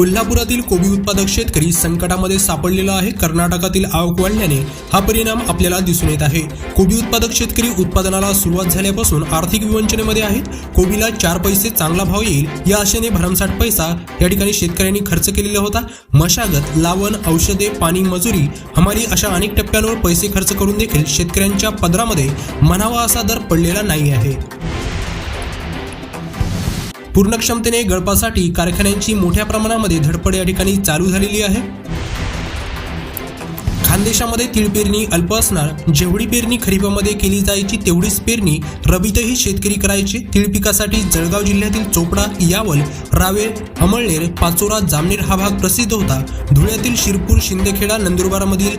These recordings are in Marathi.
कोल्हापुरातील कोबी उत्पादक शेतकरी संकटामध्ये सापडलेला आहे. कर्नाटकातील आवक वाढल्याने हा परिणाम आपल्याला दिसून येत आहे. कोबी उत्पादक शेतकरी उत्पादनाला सुरुवात झाल्यापासून आर्थिक विवंचनेमध्ये आहेत. कोबीला चार पैसे चांगला भाव येईल या आशेने भरमसाठ पैसा या ठिकाणी शेतकऱ्यांनी खर्च केलेला होता. मशागत लावण औषधे पाणी मजुरी हमारी अशा अनेक टप्प्यांवर पैसे खर्च करून देखील शेतकऱ्यांच्या पदरामध्ये म्हणावा असा दर पडलेला नाही आहे. पूर्ण क्षमतेने गळपासाठी कारखान्यांची मोठ्या प्रमाणामध्ये धडपड या ठिकाणी चालू झालेली आहे. खानदेशामध्ये तीळ पेरणी अल्प असणार. जेवढी पेरणी खरीपामध्ये केली जायची तेवढीच पेरणी रबीतही शेतकरी करायचे. तीळ पिकासाठी जळगाव जिल्ह्यातील चोपडा यावल रावेर अमळनेर पाचोरा जामनेर हा भाग प्रसिद्ध होता. धुळ्यातील शिरपूर शिंदेखेडा नंदुरबारमधील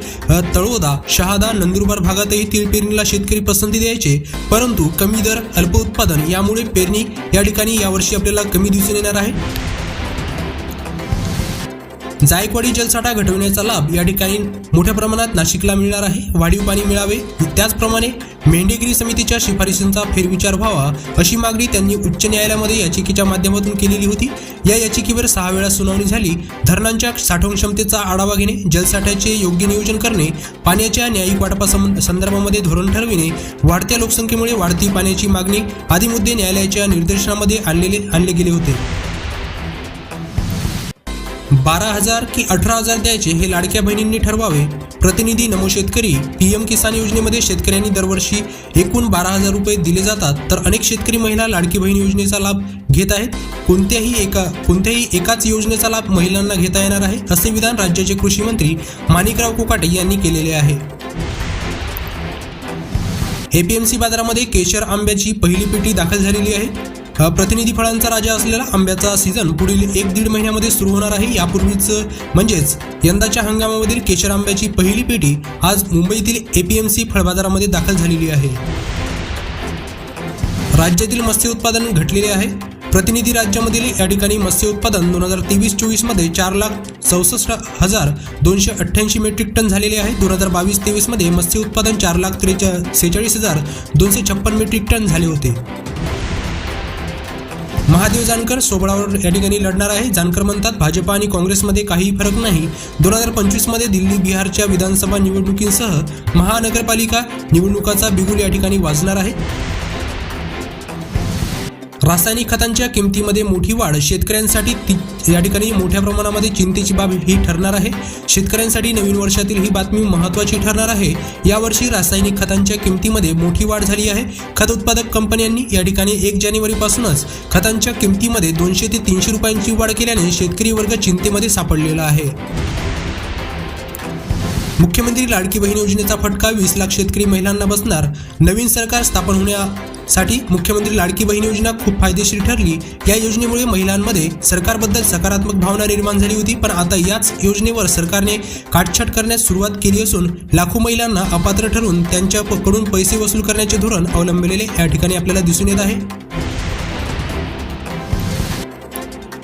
तळोदा शहादा नंदुरबार भागातही तीळ पेरणीला शेतकरी पसंती द्यायचे. परंतु कमी दर अल्प उत्पादन यामुळे पेरणी या ठिकाणी यावर्षी आपल्याला कमी दिसून येणार आहे. जायकवाडी जलसाठा घटविण्याचा लाभ या ठिकाणी मोठ्या प्रमाणात नाशिकला मिळणार आहे. वाढीव पाणी मिळावे. त्याचप्रमाणे मेंढेगिरी समितीच्या शिफारशींचा फेरविचार व्हावा अशी मागणी त्यांनी उच्च न्यायालयामध्ये याचिकेच्या माध्यमातून केलेली होती. या याचिकेवर सहा वेळा सुनावणी झाली. धरणांच्या साठवण क्षमतेचा आढावा घेणे जलसाठ्याचे योग्य नियोजन करणे पाण्याच्या न्यायिक वाटपा संदर्भामध्ये धोरण ठरविणे वाढत्या लोकसंख्येमुळे वाढती पाण्याची मागणी आदी मुद्दे न्यायालयाच्या निर्देशनामध्ये आणलेले आणले गेले होते. बारा हजार की अठरा हजार द्यायचे हे लाडक्या बहिणींनी ठरवावे. प्रतिनिधी नमो शेतकरी पीएम किसान योजनेमध्ये शेतकऱ्यांनी दरवर्षी एकूण बारा हजार रुपये दिले जातात. तर अनेक शेतकरी महिला लाडकी बहीण योजनेचा लाभ घेत आहेत. कोणत्याही एका कोणत्याही एकाच योजनेचा लाभ महिलांना घेता येणार आहे असे विधान राज्याचे कृषी मंत्री माणिकराव कोकाटे यांनी केलेले आहे. एपीएमसी बाजारामध्ये केशर आंब्याची पहिली पेटी दाखल झालेली आहे. प्रतिनिधी फळांचा राजा असलेला आंब्याचा सीझन पुढील एक दीड महिन्यामध्ये सुरू होणार आहे. यापूर्वीच म्हणजेच यंदाच्या हंगामामधील केशर आंब्याची पहिली पेटी आज मुंबईतील एपीएमसी फळ बाजारामध्ये दाखल झालेली आहे. राज्यातील मत्स्य उत्पादन घटलेले आहे. प्रतिनिधी राज्यामधील या ठिकाणी मत्स्य उत्पादन दोन हजार तेवीस चोवीसमध्ये चार लाख चौसष्ट हजार दोनशे अठ्ठ्याऐंशी मेट्रिक टन झालेले आहे. दोन हजार बावीस तेवीसमध्ये मत्स्य उत्पादन चार लाख त्रेचा सेहेचाळीस हजार दोनशे छप्पन मेट्रिक टन झाले होते. महादेव जानकर सोबळावर या ठिकाणी लढणार आहे. जानकर म्हणतात भाजपा आणि काँग्रेसमध्ये काहीही फरक नाही. दोन हजार पंचवीसमध्ये दिल्ली बिहारच्या विधानसभा निवडणुकींसह महानगरपालिका निवडणुकाचा बिगुल या ठिकाणी वाजणार आहे. रासायनिक खतांच्या किमतीमध्ये मोठी वाढ. शेतकऱ्यांसाठी ती या ठिकाणी मोठ्या प्रमाणामध्ये चिंतेची बाब ही ठरणार आहे. शेतकऱ्यांसाठी नवीन वर्षातील ही बातमी महत्त्वाची ठरणार आहे. यावर्षी रासायनिक खतांच्या किमतीमध्ये मोठी वाढ झाली आहे. खत उत्पादक कंपन्यांनी या ठिकाणी एक जानेवारीपासूनच खतांच्या किमतीमध्ये दोनशे ते तीनशे रुपयांची वाढ केल्याने शेतकरी वर्ग चिंतेमध्ये सापडलेला आहे. मुख्यमंत्री लाडकी बहीण योजनेचा फटका वीस लाख शेतकरी महिलांना बसणार. नवीन सरकार स्थापन होण्यासाठी मुख्यमंत्री लाडकी बहीण योजना खूप फायदेशीर ठरली. या योजनेमुळे महिलांमध्ये सरकारबद्दल सकारात्मक भावना निर्माण झाली होती पण आता याच योजनेवर सरकारने काटछाट करण्यास सुरुवात केली असून लाखो महिलांना अपात्र ठरून त्यांच्याकडून पैसे वसूल करण्याचे धोरण अवलंबलेले या ठिकाणी आपल्याला दिसून येत आहे.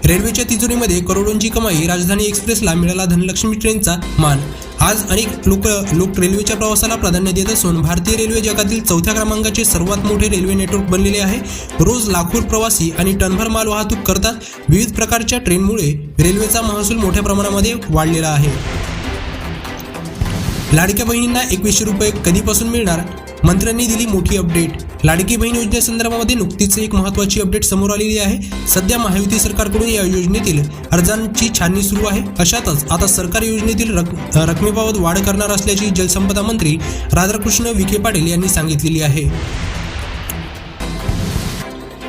रेल्वेच्या तिजोरीमध्ये करोडोंची कमाई राजधानी एक्सप्रेसला मिळाला धनलक्ष्मी ट्रेनचा मान. आज अनेक लोक लोक रेल्वेच्या प्रवासाला प्राधान्य देत असून भारतीय रेल्वे जगातील चौथ्या क्रमांकाचे सर्वात मोठे रेल्वे नेटवर्क बनलेले आहे. रोज लाखो प्रवासी आणि टनभर माल वाहतूक करतात. विविध प्रकारच्या ट्रेनमुळे रेल्वेचा महसूल मोठ्या प्रमाणामध्ये वाढलेला आहे. लाडक्या बहिणींना एकवीसशे रुपये कधीपासून मिळणार? मंत्र्यांनी दिली मोठी अपडेट. लाडकी बहीण योजनेसंदर्भामध्ये नुकतीच एक महत्त्वाची अपडेट समोर आलेली आहे. सध्या महायुती सरकारकडून या योजनेतील अर्जांची छाननी सुरू आहे. अशातच आता सरकार योजनेतील रक रकमेबाबत वाढ करणार असल्याची जलसंपदा मंत्री राधाकृष्ण विखे पाटील यांनी सांगितलेली आहे.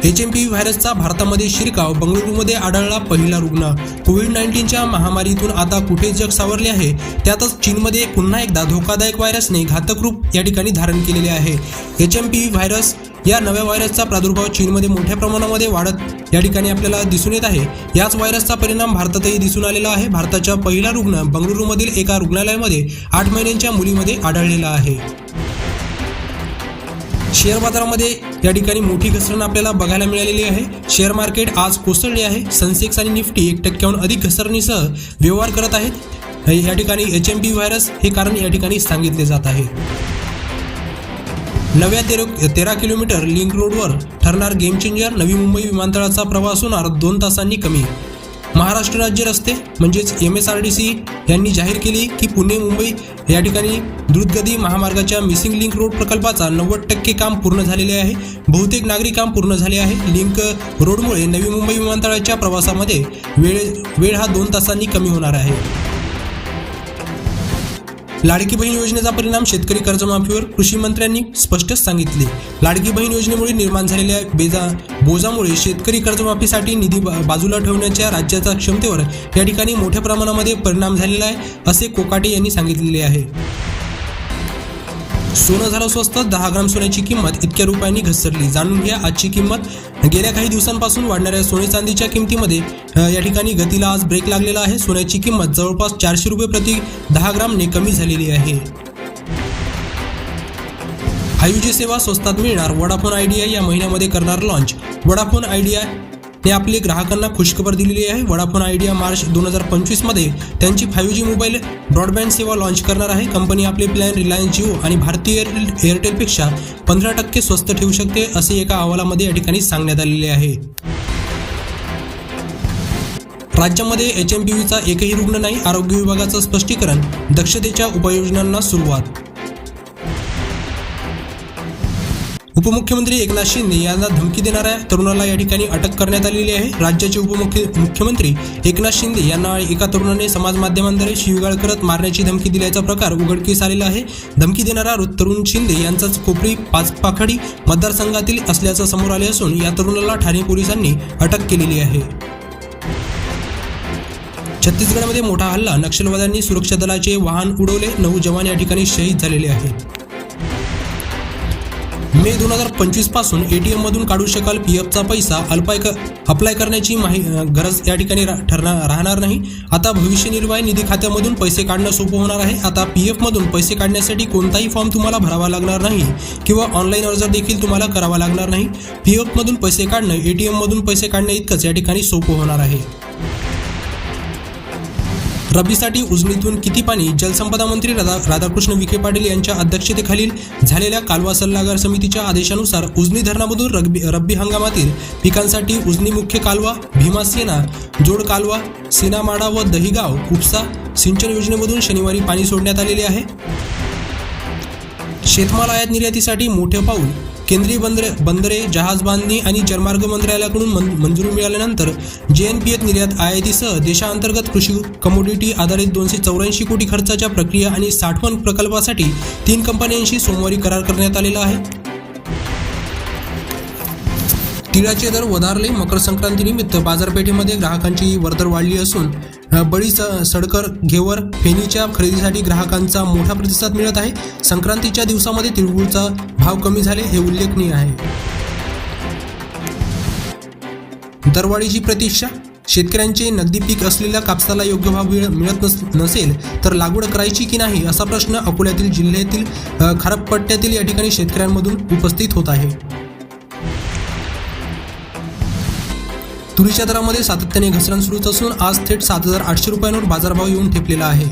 एच एम पी व्हायरसचा भारतामध्ये शिरकाव बंगळुरूमध्ये आढळला पहिला रुग्ण. कोविड नाईन्टीनच्या महामारीतून आता कुठे जग सावरले आहे? त्यातच चीनमध्ये पुन्हा एकदा धोकादायक व्हायरसने घातक रूप या ठिकाणी धारण केलेले आहे. एच एम पी व्हायरस या नव्या व्हायरसचा प्रादुर्भाव चीनमध्ये मोठ्या प्रमाणामध्ये वाढत या ठिकाणी आपल्याला दिसून येत आहे. याच व्हायरसचा परिणाम भारतातही दिसून आलेला आहे. भारताचा पहिला रुग्ण बंगळुरूमधील एका रुग्णालयामध्ये आठ महिन्यांच्या मुलीमध्ये आढळलेला आहे. शेअर बाजारामध्ये या ठिकाणी मोठी घसरण आपल्याला बघायला मिळालेली आहे. शेअर मार्केट आज कोसळले आहे. सेन्सेक्स आणि निफ्टी एक टक्क्याहून अधिक घसरणीसह व्यवहार करत आहेत. या ठिकाणी एच एम पी व्हायरस हे कारण या ठिकाणी सांगितले जात आहे. नव्या तेरा तेरा किलोमीटर लिंक रोडवर ठरणार गेम चेंजर नवी मुंबई विमानतळाचा प्रवास होणार दोन तासांनी कमी. महाराष्ट्र राज्य रस्ते म्हणजेच M S R D C यांनी जाहीर केली की पुणे मुंबई या ठिकाणी द्रुतगती महामार्गाच्या मिसिंग लिंक रोड प्रकल्पाचा नव्वद टक्के काम पूर्ण झालेले आहे. बहुतेक नागरिक काम पूर्ण झाले आहे. लिंक रोडमुळे नवी मुंबई विमानतळाच्या प्रवासामध्ये वेळ वेळ हा दोन तासांनी कमी होणार आहे. लाडकी बहीण योजनेचा परिणाम शेतकरी कर्जमाफीवर कृषी मंत्र्यांनी स्पष्टच सांगितले. लाडकी बहीण योजनेमुळे निर्माण झालेल्या बेजा बोजामुळे शेतकरी कर्जमाफीसाठी निधी बाजूला ठेवण्याच्या राज्याच्या क्षमतेवर या ठिकाणी मोठ्या प्रमाणामध्ये परिणाम झालेला आहे असे कोकाटे यांनी सांगितलेले आहे. सोनं झालं स्वस्त दहा ग्राम सोन्याची किंमत इतक्या रुपयांनी घसरली. जाणून घ्या आजची किंमत. गेल्या काही दिवसांपासून वाढणाऱ्या सोने चांदीच्या किमतीमध्ये या ठिकाणी गतीला आज ब्रेक लागलेला आहे. सोन्याची किंमत जवळपास चारशे रुपये प्रति दहा ग्रामने कमी झालेली आहे. फाईव्ह जी सेवा स्वस्तात मिळणार. वडाफोन आयडिया या महिन्यामध्ये करणार लॉन्च वडाफोन आयडिया ने आपले ग्राहकांना खुशखबर दिलेली आहे. वडाफोन आयडिया मार्च दोन हजार पंचवीसमध्ये त्यांची फाईव्ह जी मोबाईल ब्रॉडबँड सेवा लॉन्च करणार आहे. कंपनी आपले प्लॅन रिलायन्स जिओ आणि भारतीय एअरटेल एअरटेलपेक्षा पंधरा टक्के स्वस्त ठेवू शकते असे एका अहवालामध्ये या ठिकाणी सांगण्यात आलेले आहे. राज्यामध्ये एच एम पी व्हीचा एकही रुग्ण नाही. आरोग्य विभागाचं स्पष्टीकरण दक्षतेच्या उपाययोजनांना सुरुवात. उपमुख्यमंत्री एकनाथ शिंदे यांना धमकी देणाऱ्या तरुणाला या ठिकाणी अटक करण्यात आलेली आहे. राज्याचे उपमुख्य मुख्यमंत्री एकनाथ शिंदे यांना एका तरुणाने समाज माध्यमांद्वारे शिवीगाळ करत मारण्याची धमकी दिल्याचा प्रकार उघडकीस आलेला आहे. धमकी देणारा तरुण शिंदे यांचाच कोपरी पाचपाखडी मतदारसंघातील असल्याचं समोर आले असून या तरुणाला ठाणे पोलिसांनी अटक केलेली आहे. छत्तीसगडमध्ये मोठा हल्ला नक्षलवाद्यांनी सुरक्षा दलाचे वाहन उडवले नऊ जवान या ठिकाणी शहीद झालेले आहेत. मे दोन हजार पंचवीसपासून एटीएम मधून काढू शकाल पी एफचा पैसा अल्पाय अप्लाय करण्याची माहि गरज या ठिकाणी रा- ठरणार राहणार नाही. आता भविष्य निर्वाह निधी खात्यामधून पैसे काढणं सोपं होणार आहे. आता पी एफमधून पैसे काढण्यासाठी कोणताही फॉर्म तुम्हाला भरावा लागणार नाही किंवा ऑनलाईन अर्ज देखील तुम्हाला करावा लागणार नाही. पी एफमधून पैसे काढणं एटीएम मधून पैसे काढणं इतकंच या ठिकाणी सोपं होणार आहे. रब्बीसाठी उजनीतून किती पाणी? जलसंपदा मंत्री राधा राधाकृष्ण विखे पाटील यांच्या अध्यक्षतेखालील झालेल्या कालवा सल्लागार समितीच्या आदेशानुसार उजनी धरणामधून रब्बी रब्बी हंगामातील पिकांसाठी उजनी मुख्य कालवा भीमासेना जोड कालवा सेनामाडा व दहिगाव उपसा सिंचन योजनेमधून शनिवारी पाणी सोडण्यात आलेले आहे. शेतमाल आयात निर्यातीसाठी मोठे पाऊल केंद्रीय बंदरे बंदरे जहाज बांधणी आणि जलमार्ग मंत्रालयाकडून मंजुरी मिळाल्यानंतर जे एन पी एत निर्यात आयातीसह देशांतर्गत कृषी कमोडिटी आधारित दोनशे चौऱ्याऐंशी कोटी खर्चाच्या प्रक्रिया आणि साठवण प्रकल्पासाठी तीन कंपन्यांशी सोमवारी करार करण्यात आलेला आहे. तिळाचे दर वधारले मकर संक्रांतीनिमित्त बाजारपेठेमध्ये ग्राहकांची वर्दळ वाढली असून बळी स- सडकर घेवर फेनीच्या खरेदीसाठी ग्राहकांचा मोठा प्रतिसाद मिळत आहे. संक्रांतीच्या दिवसामध्ये तिळगुळचा भाव कमी झाले हे उल्लेखनीय आहे. दरवाढीची प्रतीक्षा? शेतकऱ्यांचे नगदी पीक असलेल्या कापसाला योग्य भाव मिळ- मिळत नस- नसेल तर लागवड करायची की नाही असा प्रश्न अकोल्यातील जिल्ह्यातील अ, खारपट्ट्यातील या ठिकाणी शेतकऱ्यांमधून उपस्थित होत आहे. तुरीच्या दरामध्ये सातत्याने घसरण सुरूच असून आज थेट सात हजार आठशे रुपयांवर बाजारभाव येऊन ठेपलेला आहे.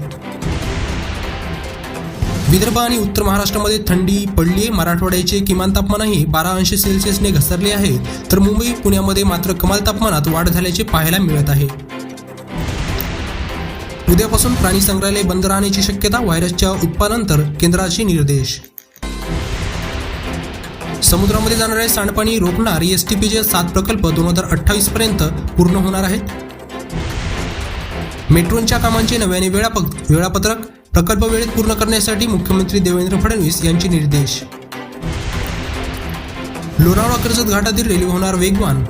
विदर्भ आणि उत्तर महाराष्ट्रामध्ये थंडी पडली आहे. मराठवाड्याचे किमान तापमानही बारा अंश सेल्सिअसने घसरले आहे. तर मुंबई पुण्यामध्ये मात्र कमाल तापमानात वाढ झाल्याचे पाहायला मिळत आहे. उद्यापासून प्राणी संग्रहालय बंद राहण्याची शक्यता व्हायरसच्या उत्पानंतर केंद्राचे निर्देश. समुद्रामध्ये जाणारे सांडपाणी रोखणार एस टी पीचे सात प्रकल्प दोन हजार अठ्ठावीस पर्यंत पूर्ण होणार आहेत. मेट्रोच्या कामांचे नव्याने वेळापक वेळापत्रक प्रकल्प वेळेत पूर्ण करण्यासाठी मुख्यमंत्री देवेंद्र फडणवीस यांचे निर्देश. लोणावळा कर्जत घाटातील रेल्वे होणार वेगवान.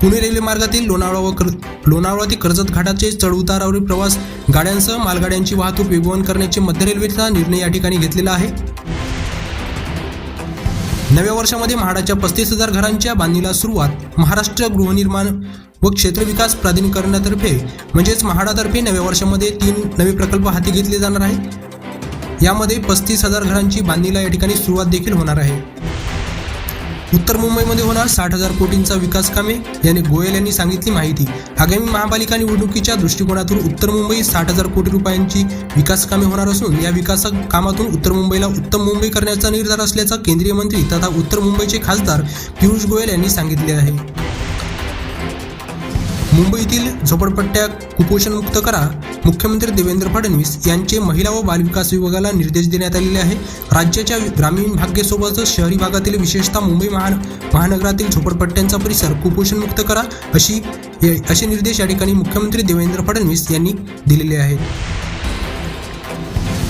पुणे रेल्वे मार्गातील लोणावळा व कर लोणावळा ते कर्जत घाटाचे चढउतारावरील प्रवास गाड्यांसह मालगाड्यांची वाहतूक वेगवान करण्याचे मध्य रेल्वेचा निर्णय या ठिकाणी घेतलेला आहे. नव्या वर्षामध्ये म्हाडाच्या पस्तीस हजार घरांच्या बांधणीला सुरुवात महाराष्ट्र गृहनिर्माण व क्षेत्र विकास प्राधिकरणातर्फे म्हणजेच म्हाडातर्फे नव्या वर्षामध्ये तीन नवे प्रकल्प हाती घेतले जाणार आहेत. यामध्ये पस्तीस हजार घरांची बांधणीला या ठिकाणी सुरुवात देखील होणार आहे. उत्तर मुंबईमध्ये होणार साठ हजार कोटींचा विकास कामे याने गोयल यांनी सांगितली माहिती. आगामी महापालिका निवडणुकीच्या दृष्टिकोनातून उत्तर मुंबई साठ हजार कोटी रुपयांची विकास कामे होणार असून या विकास कामातून उत्तर मुंबईला उत्तम मुंबई करण्याचा निर्धार असल्याचा केंद्रीय मंत्री तथा उत्तर मुंबईचे खासदार पियुष गोयल यांनी सांगितले आहे. मुंबईतील झोपडपट्ट्या कुपोषणमुक्त करा. मुख्यमंत्री देवेंद्र फडणवीस यांचे महिला व बालविकास विभागाला निर्देश देण्यात आलेले आहे. राज्याच्या ग्रामीण भाग्यसोबतच शहरी भागातील विशेषतः मुंबई महान महानगरातील झोपडपट्ट्यांचा परिसर कुपोषणमुक्त करा अशी असे निर्देश या ठिकाणी मुख्यमंत्री देवेंद्र फडणवीस यांनी दिलेले आहेत.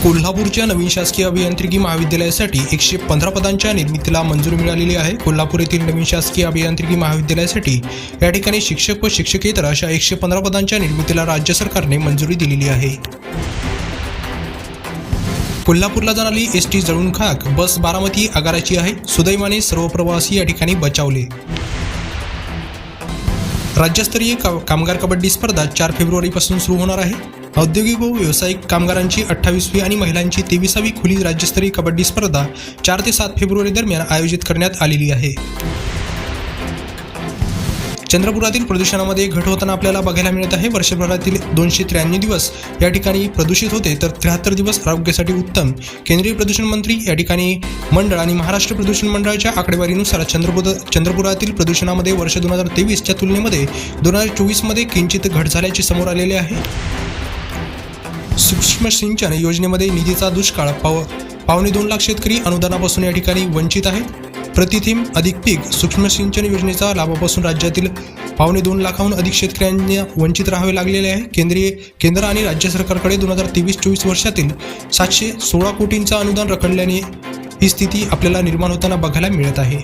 कोल्हापूरच्या नवीन शासकीय अभियांत्रिकी महाविद्यालयासाठी एकशे पंधरा पदांच्या निर्मितीला मंजुरी मिळालेली आहे. कोल्हापूर येथील नवीन शासकीय अभियांत्रिकी महाविद्यालयासाठी या ठिकाणी शिक्षक व शिक्षकेतर अशा एकशे पंधरा पदांच्या निर्मितीला राज्य सरकारने मंजुरी दिलेली आहे. कोल्हापूरला जाणारी एस टी जळून खाक बस बारामती आगाराची आहे. सुदैवाने सर्व प्रवासी या ठिकाणी बचावले. राज्यस्तरीय का कामगार कबड्डी स्पर्धा चार फेब्रुवारीपासून सुरू होणार आहे. औद्योगिक व व्यावसायिक कामगारांची अठ्ठावीसवी आणि महिलांची तेविसावी खुली राज्यस्तरीय कबड्डी स्पर्धा चार ते सात फेब्रुवारी दरम्यान आयोजित करण्यात आलेली आहे. चंद्रपुरातील प्रदूषणामध्ये घट होताना आपल्याला बघायला मिळत आहे वर्षभरातील दोनशे त्र्याण्णव दिवस या ठिकाणी प्रदूषित होते तर त्र्याहत्तर दिवस आरोग्यासाठी उत्तम. केंद्रीय प्रदूषण मंत्री या ठिकाणी मंडळ आणि महाराष्ट्र प्रदूषण मंडळाच्या आकडेवारीनुसार चंद्रपूर चंद्रपुरातील प्रदूषणामध्ये वर्ष दोन हजार तेवीसच्या तुलनेमध्ये दोन हजार चोवीसमध्ये किंचित घट झाल्याचे समोर आलेले आहे. सूक्ष्म सिंचन योजनेमध्ये निधीचा दुष्काळ पाव पावणे दोन लाख शेतकरी अनुदानापासून या ठिकाणी वंचित आहेत. प्रतिथीम अधिक पीक सूक्ष्म सिंचन योजनेचा लाभापासून राज्यातील पावणे दोन लाखाहून अधिक शेतकऱ्यांना वंचित राहावे लागलेले आहे. केंद्रीय केंद्र आणि राज्य सरकारकडे दोन हजार तेवीस चोवीस वर्षातील सातशे सोळा कोटींचा अनुदान रखडल्याने ही स्थिती आपल्याला निर्माण होताना बघायला मिळत आहे.